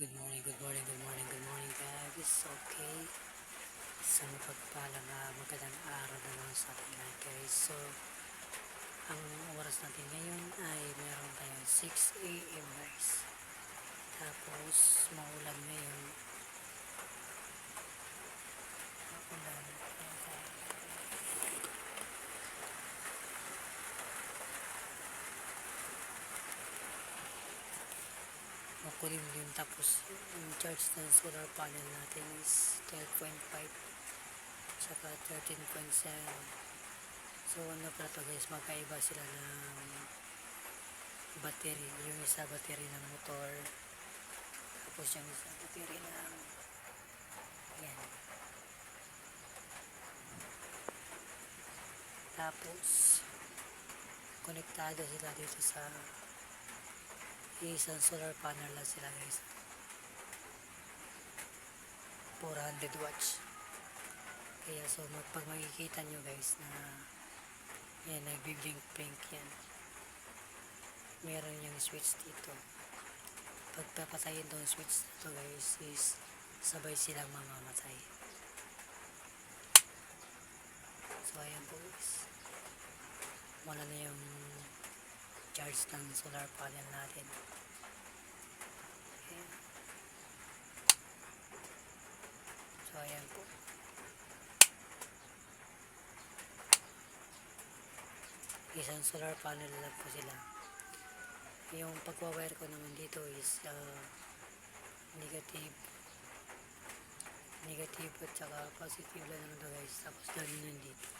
Good morning, good morning, good morning, good morning guys. Okay. So mapagpalang uh, magandang araw na naman sa ating lahat guys. So ang oras natin ngayon ay meron tayong 6 a.m. guys. Tapos maulan ngayon. Maulan. Makulimlim tapos yung charge ng solar panel natin is 12.5 saka 13.7 so ano pala to guys? Magkaiba sila ng battery. Yung isa battery ng motor. Tapos yung isa battery ng yan. Tapos konektado sila dito sa isang solar panel lang sila guys. 400 watts. Kaya so pag makikita nyo guys na yan nagbiblink blink yan. Meron yung switch dito. Pag papatayin tong switch na guys is sabay silang mamamatay. So ayan po guys. Wala na yung charge ng solar panel natin. Ayan. So, ayan po. Isang solar panel lang po sila. Yung pagwawire ko naman dito is uh, negative negative at saka positive lang naman guys. Tapos ganun yun dito.